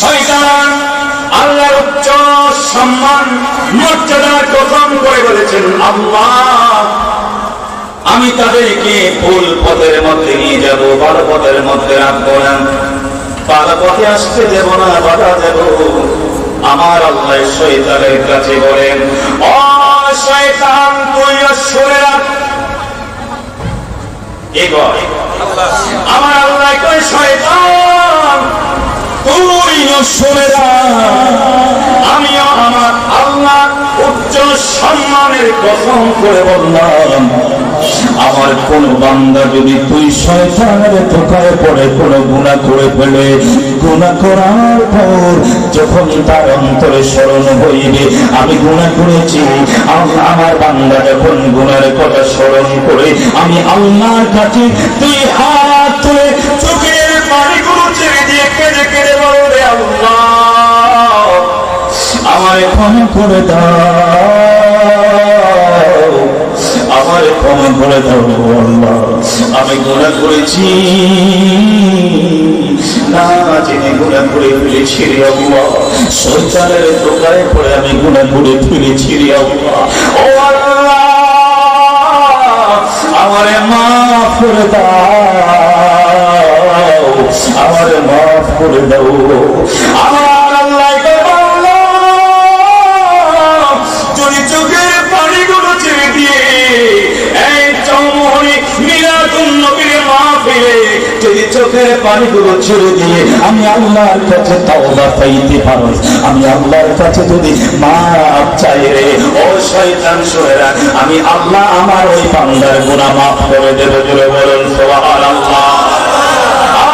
শয়তান আল্লাহর উচ্চ সম্মান করে বলেছেন, আল্লাহ, আমি তাদেরকে ভুল পথের মধ্যে নিয়ে যাব, ভালো পথের মধ্যে রাখব না। ভালো পথে আসতে দেব না, বাধা দেব। আমার আল্লাহ শয়তানের কাছে বলেন শয়তান তুই সরে রাখ। আমার আল্লাহ কই শয়তান কসম করে বললাম, আমার কোন বান্দা যদি তুই শয়তানের ধোকায় পড়ে, কোন গুণা করে ফেলে গুণা করার পর যখন তার অন্তরে স্মরণ হইবে, আমি গুণা করেছি। আমার বান্দা যখন গুণার কথা স্মরণ করে, আমি আল্লাহর কাছে তুই হাত তুলে চোখের পানিগুলো ছেড়ে দিয়ে কেঁদে কেঁদে বলবে আল্লাহ আমায় ক্ষমা করে দাও। ক্ষমা করে দাও আল্লাহ। আমি গুণা করেছি। গুণা করে দোকানে আমি গুণা করে ফেলেছি রে আমারে মাফ করে দাও। আমারে মাফ করে দাও। আমার মাহফিলে চোখের পানিগুলো ছেড়ে দিয়ে আমি আল্লাহর কাছে তওবা চাইতে পারো আমি আল্লাহর কাছে যদি মাপ চাই রে, ও শয়তান শোয়েরা আমি আল্লাহ আমার ওই বান্দার গুনাহ মাফ করে দেব। জুড়ে বলুন, সুবহানাল্লাহ।